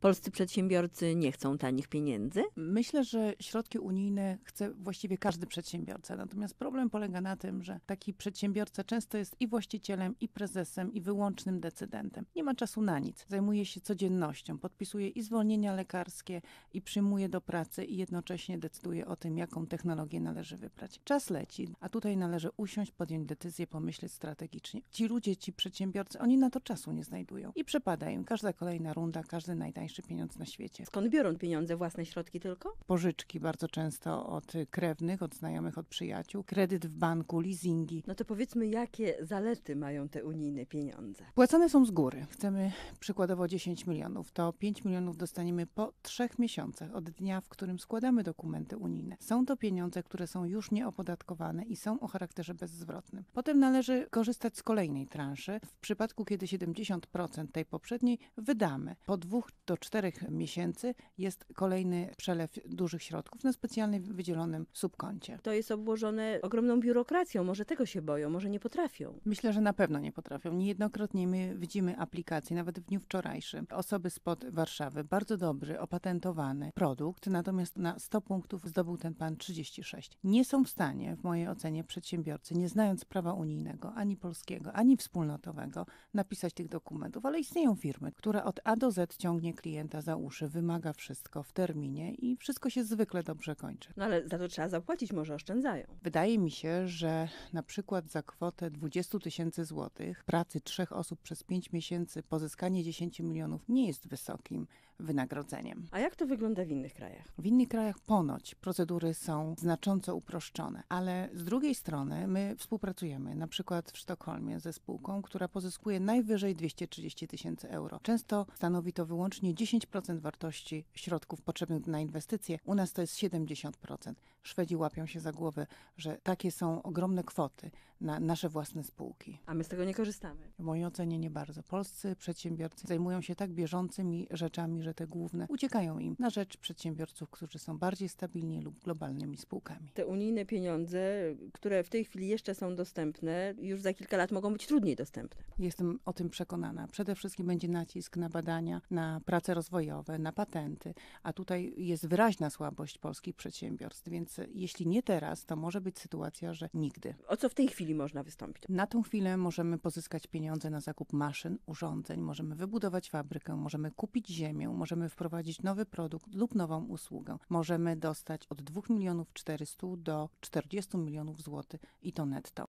Polscy przedsiębiorcy nie chcą tanich pieniędzy? Myślę, że środki unijne chce właściwie każdy przedsiębiorca. Natomiast problem polega na tym, że taki przedsiębiorca często jest i właścicielem, i prezesem, i wyłącznym decydentem. Nie ma czasu na nic. Zajmuje się codziennością, podpisuje i zwolnienia lekarskie, i przyjmuje do pracy, i jednocześnie decyduje o tym, jaką technologię należy wybrać. Czas leci, a tutaj należy usiąść, podjąć decyzję, pomyśleć strategicznie. Ci ludzie, ci przedsiębiorcy, oni na to czasu nie znajdują. I przepada im każda kolejna runda, każdy najtańszy pieniądz na świecie. Skąd biorą pieniądze? Własne środki tylko? Pożyczki bardzo często od krewnych, od znajomych, od przyjaciół, kredyt w banku, leasingi. No to powiedzmy, jakie zalety mają te unijne pieniądze? Płacone są z góry. Chcemy przykładowo 10 milionów. To 5 milionów dostaniemy po trzech miesiącach od dnia, w którym składamy dokumenty unijne. Są to pieniądze, które są już nieopodatkowane i są o charakterze bezzwrotnym. Potem należy korzystać z kolejnej transzy. W przypadku, kiedy 70% tej poprzedniej wydamy po dwóch do czterech miesięcy jest kolejny przelew dużych środków na specjalnie wydzielonym subkoncie. To jest obłożone ogromną biurokracją. Może tego się boją, może nie potrafią. Myślę, że na pewno nie potrafią. Niejednokrotnie my widzimy aplikacje, nawet w dniu wczorajszym. Osoby spod Warszawy, bardzo dobry, opatentowany produkt, natomiast na 100 punktów zdobył ten pan 36. Nie są w stanie, w mojej ocenie, przedsiębiorcy, nie znając prawa unijnego, ani polskiego, ani wspólnotowego, napisać tych dokumentów, ale istnieją firmy, które od A do Z ciągnie klienta za uszy, wymaga wszystko w terminie i wszystko się zwykle dobrze kończy. No ale za to trzeba zapłacić, może oszczędzają. Wydaje mi się, że na przykład za kwotę 20 tysięcy złotych pracy trzech osób przez 5 miesięcy pozyskanie 10 milionów nie jest wysokim wynagrodzeniem. A jak to wygląda w innych krajach? W innych krajach ponoć procedury są znacząco uproszczone, ale z drugiej strony my współpracujemy na przykład w Sztokholmie ze spółką, która pozyskuje najwyżej 230 tysięcy euro. Często stanowi to wyłącznie 10% wartości środków potrzebnych na inwestycje. U nas to jest 70%. Szwedzi łapią się za głowę, że takie są ogromne kwoty na nasze własne spółki. A my z tego nie korzystamy. W mojej ocenie nie bardzo. Polscy przedsiębiorcy zajmują się tak bieżącymi rzeczami, że te główne uciekają im na rzecz przedsiębiorców, którzy są bardziej stabilni lub globalnymi spółkami. Te unijne pieniądze, które w tej chwili jeszcze są dostępne, już za kilka lat mogą być trudniej dostępne. Jestem o tym przekonana. Przede wszystkim będzie nacisk na badania, na prace rozwojowe, na patenty, a tutaj jest wyraźna słabość polskich przedsiębiorstw, więc jeśli nie teraz, to może być sytuacja, że nigdy. O co w tej chwili można wystąpić? Na tą chwilę możemy pozyskać pieniądze na zakup maszyn, urządzeń, możemy wybudować fabrykę, możemy kupić ziemię, możemy wprowadzić nowy produkt lub nową usługę. Możemy dostać od 2 milionów 400 do 40 milionów złotych i to netto.